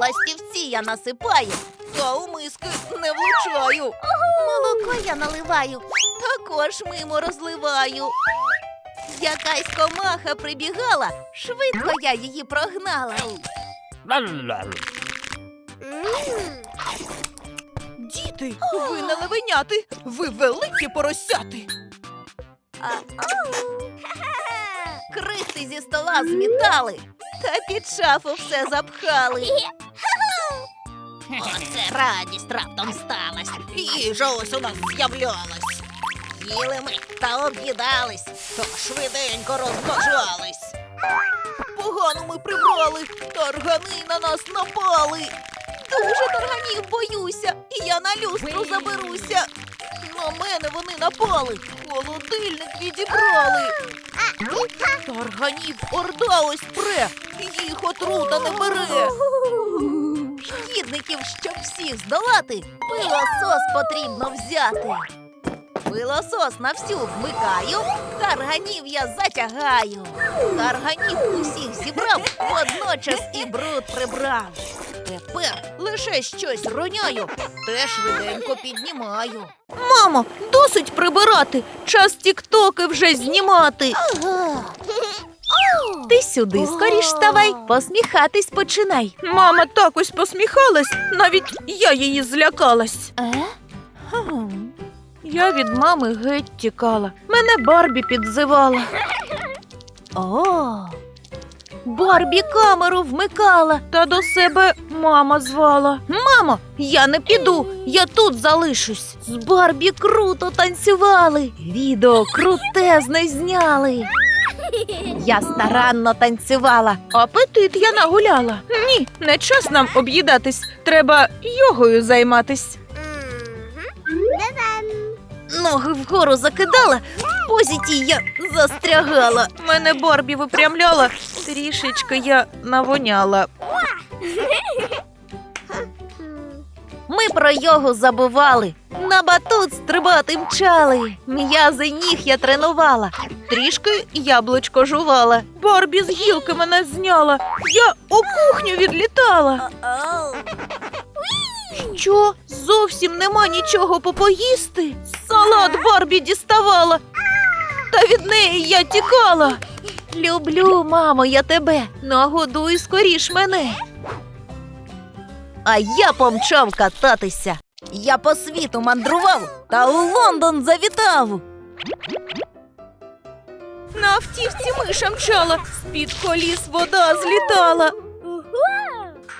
Ластівці я насипаю, та у миски не влучаю. Молоко я наливаю, також мимо розливаю. Якась комаха прибігала, швидко я її прогнала. Діти, ви не левеняти, ви великі поросяти. Крихти зі стола змітали, та під шафу все запхали. Оце радість раптом сталась. Їжа ось у нас з'являлась. Їли ми та об'їдались, то швиденько розмножались. Погано ми прибрали, таргани на нас напали. Дуже тарганів боюся, і я на люстру заберуся. На мене вони напали, холодильник відібрали. Тарганів орда ось пре, їх отрута не бере. Шкідників, щоб всіх здолати, пилосос потрібно взяти. Пилосос на всю вмикаю, тарганів я затягаю. Тарганів усіх зібрав, водночас і бруд прибрав. Тепер лише щось роняю, те швиденько піднімаю. Мамо, досить прибирати, час тіктоки вже знімати. Ти сюди скоріш ставай, посміхатись починай. Мама так ось посміхалась, навіть я її злякалась. Е? Я від мами геть тікала. Мене Барбі підзивала. О, Барбі камеру вмикала. Та до себе мама звала. Мамо, я не піду, я тут залишусь. З Барбі круто танцювали. Відео крутезне зняли. Я старанно танцювала. Апетит я нагуляла. Ні, не час нам об'їдатись. Треба йогою займатись. Ноги вгору закидала, в позі тій я застрягала. Мене Барбі випрямляла, трішечки я навоняла. Ми про йогу забували. На батут стрибати мчали. М'язи ніг я тренувала. Трішки яблучко жувала. Барбі з гілки мене зняла. Я у кухню відлітала. Що? Зовсім нема нічого попоїсти? Салат Барбі діставала. Та від неї я тікала. Люблю, мамо, я тебе. Нагодуй скоріш мене. А я помчав кататися. Я по світу мандрував та у Лондон завітав. На автівці миша мчала, з-під коліс вода злітала.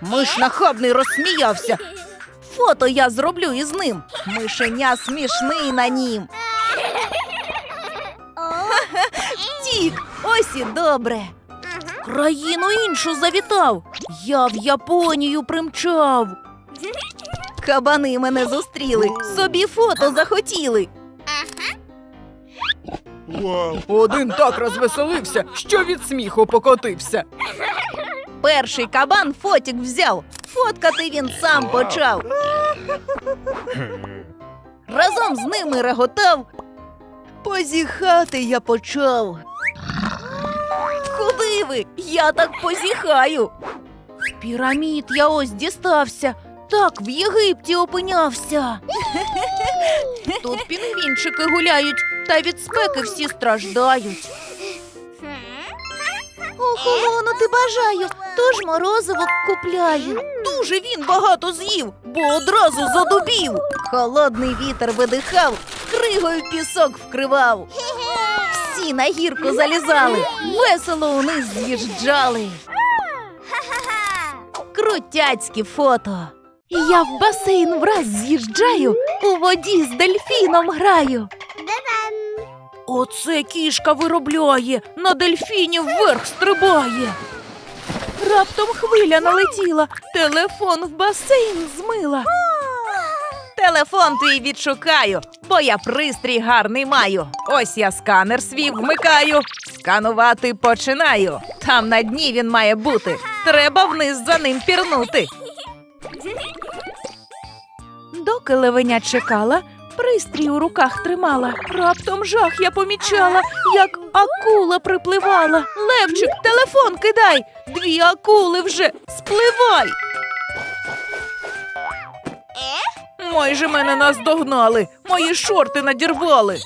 Миш нахабний розсміявся. Фото я зроблю із ним. Мишеня смішний на нім. Тік, ось і добре. Країну іншу завітав. Я в Японію примчав. Кабани мене зустріли, собі фото захотіли. Один так розвеселився, що від сміху покотився. Перший кабан фотік взяв, фоткати він сам почав. Разом з ними реготав. Позіхати я почав. Куди ви? Я так позіхаю. З пірамід я ось дістався. Так в Єгипті опинявся. Тут пінгвінчики гуляють, та від спеки всі страждають. Охолонути бажаю, тож морозиво купляю. Дуже він багато з'їв, бо одразу задубів. Холодний вітер видихав, кригою пісок вкривав. Всі на гірку залізали, весело униз з'їжджали. Крутяцькі фото. Я в басейн враз з'їжджаю, у воді з дельфіном граю. Оце кішка виробляє, на дельфіні вверх стрибає. Раптом хвиля налетіла, телефон в басейн змила. Телефон твій відшукаю, бо я пристрій гарний маю. Ось я сканер свій вмикаю, сканувати починаю. Там на дні він має бути. Треба вниз за ним пірнути. Доки левеня чекала, пристрій у руках тримала. Раптом жах я помічала, як акула припливала. Левчик, телефон кидай, дві акули вже спливай. Майже мене наздогнали. Мої шорти надірвали.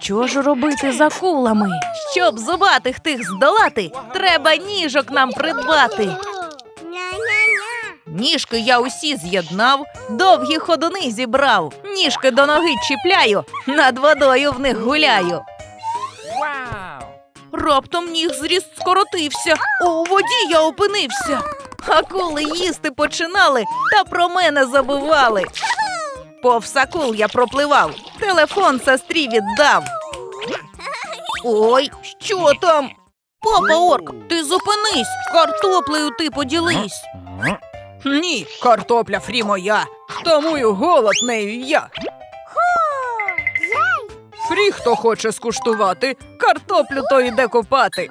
Що ж робити за кулами? Щоб зубатих тих здолати, треба ніжок нам придбати. Ніжки я усі з'єднав, довгі ходуни зібрав. Ніжки до ноги чіпляю, над водою в них гуляю. Раптом ніг зріст скоротився, у воді я опинився. Акули їсти починали та про мене забували. Повз акул я пропливав, телефон сестрі віддав. Ой, що там? Папа орк, ти зупинись, картоплею ти поділись. Ні, картопля фрі моя, тому голод нею я. Фрі, хто хоче скуштувати, картоплю то йде копати.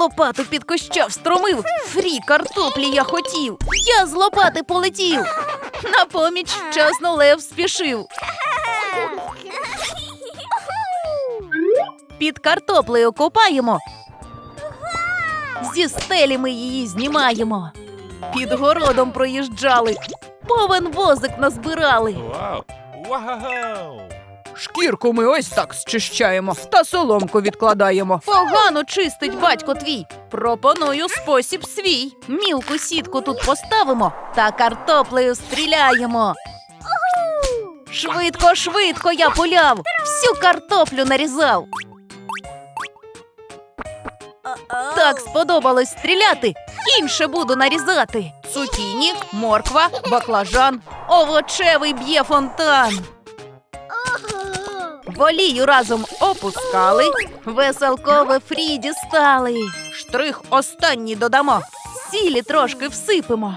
Лопату під куща встромив, фрі картоплі я хотів. Я з лопати полетів. На поміч вчасно лев спішив. Під картоплею копаємо. Зі стелі ми її знімаємо. Під городом проїжджали, повен возик назбирали. Wow. Wow. Шкірку ми ось так зчищаємо та соломку відкладаємо. Погано чистить батько твій. Пропоную спосіб свій. Мілку сітку тут поставимо та картоплею стріляємо. Швидко, швидко я пуляв, всю картоплю нарізав. Так сподобалось стріляти, інше буду нарізати. Цукіні, морква, баклажан, овочевий б'є фонтан. Волію разом опускали, веселкове фрі дістали. Штрих останній додамо, сілі трошки всипемо.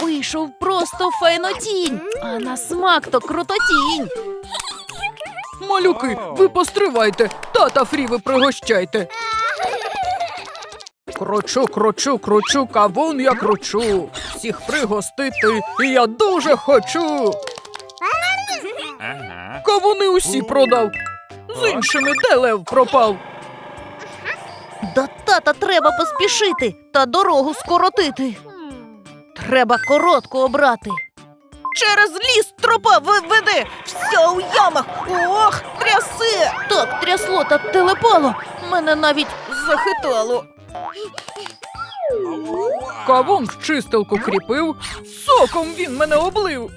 Вийшов просто файнотінь, а на смак то крутотінь. Малюки, ви постривайте, тата фрі ви пригощайте. Кручу, кручу, кручу, кавун я кручу. Всіх пригостити, і я дуже хочу. Кавуни усі продав. З іншими де лев пропав. До тата треба поспішити та дорогу скоротити. Треба коротку обрати. Через ліс тропа веде, вся у ямах. Ох, трясе! Так трясло та телепало. Мене навіть захитало. Кавун в чистилку кріпив, соком він мене облив.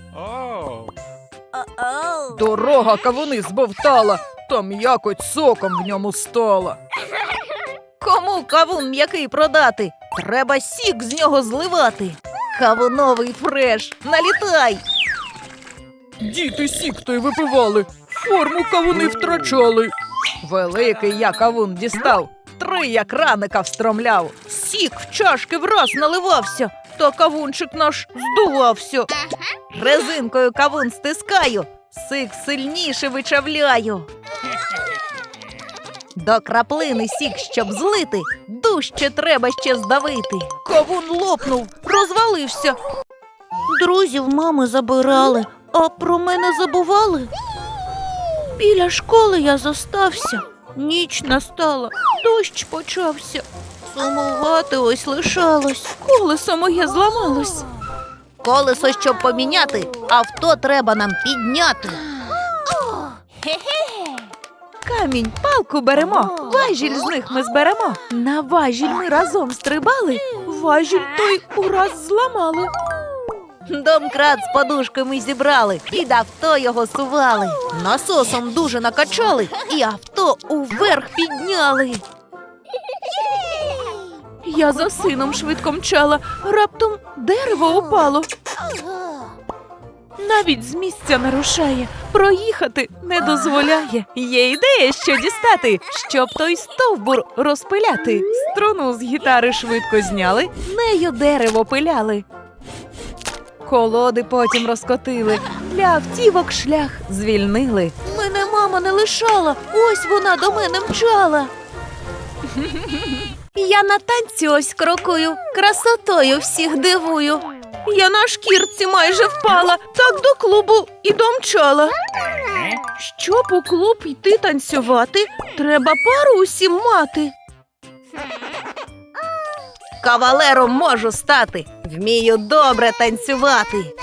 Дорога кавуни збовтала, та м'якоть соком в ньому стала. Кому кавун м'який продати? Треба сік з нього зливати. Кавуновий фреш, налітай. Діти сік той випивали, форму кавуни втрачали. Великий я кавун дістав, три як раника встромляв. Сік в чашки враз наливався, та кавунчик наш здувався. Резинкою кавун стискаю, сик сильніше вичавляю. До краплини сік, щоб злити, дужче треба ще здавити. Кавун лопнув, розвалився. Друзів мами забирали, а про мене забували. Біля школи я зостався. Ніч настала, дощ почався. Сумувати ось лишалось, колесо моє зламалось. Колесо, щоб поміняти, авто треба нам підняти. Камінь, палку беремо, важіль з них ми зберемо. На важіль ми разом стрибали, важіль той ураз зламали. Домкрат з подушками зібрали, під авто його сували. Насосом дуже накачали і авто уверх підняли. Я за сином швидко мчала, раптом дерево упало. Навіть з місця не рушає, проїхати не дозволяє. Є ідея, що дістати, щоб той стовбур розпиляти. Струну з гітари швидко зняли, нею дерево пиляли. Колоди потім розкотили, для автівок шлях звільнили. Мене мама не лишала, ось вона до мене мчала. Я на танці ось крокую, красотою всіх дивую. Я на шкірці майже впала, так до клубу і домчала. Щоб у клуб йти танцювати, треба пару усім мати. Кавалером можу стати. Вмію добре танцювати.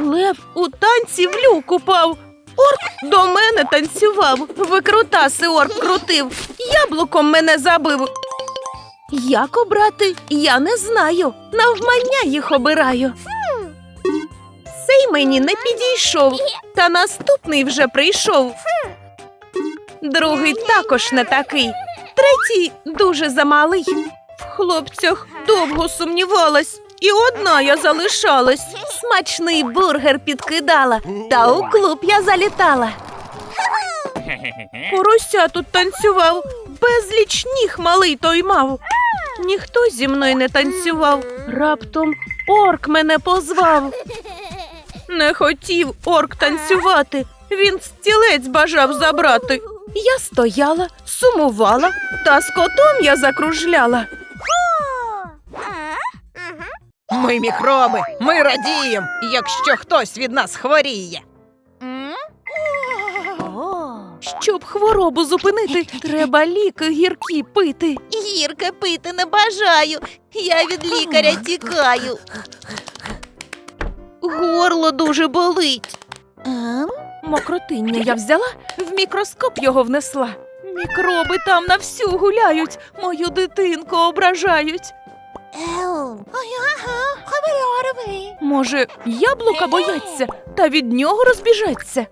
Лев у танці в люк упав. Орк до мене танцював. Викрутаси орк крутив. Яблуком мене забив. Як обрати, я не знаю. Навмання їх обираю. Цей мені не підійшов, та наступний вже прийшов. Другий також не такий, третій дуже замалий. В хлопцях довго сумнівалась, і одна я залишалась. Смачний бургер підкидала, та у клуб я залітала. Порося тут танцював, безліч ніг малий той мав. Ніхто зі мною не танцював. Раптом орк мене позвав. Не хотів орк танцювати. Він стілець бажав забрати. Я стояла, сумувала, та з котом я закружляла. Ми мікроби, ми радіємо, якщо хтось від нас хворіє. Щоб хворобу зупинити, треба ліки гіркі пити. Гірке пити не бажаю. Я від лікаря тікаю. Горло дуже болить. Мокротиння я взяла, в мікроскоп його внесла. Мікроби там на всю гуляють, мою дитинку ображають. Може, яблука бояться та від нього розбіжаться.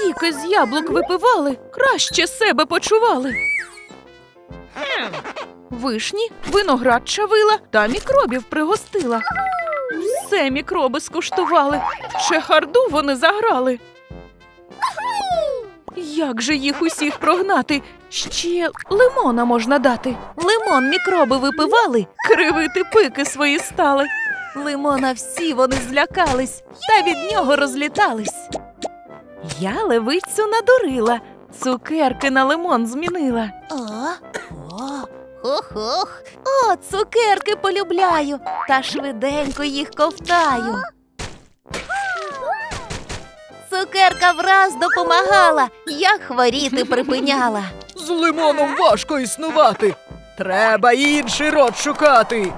Сіки з яблук випивали, краще себе почували. Вишні, виноград чавила та мікробів пригостила. Все мікроби скуштували, чехарду вони заграли. Як же їх усіх прогнати? Ще лимона можна дати. Лимон мікроби випивали, кривити пики свої стали. Лимона всі вони злякались та від нього розлітались. Я левицю надурила, цукерки на лимон змінила. О, о, хух-хух. О, цукерки полюбляю, та швиденько їх ковтаю. Цукерка враз допомагала, я хворіти припиняла. З лимоном важко існувати. Треба інший рот шукати.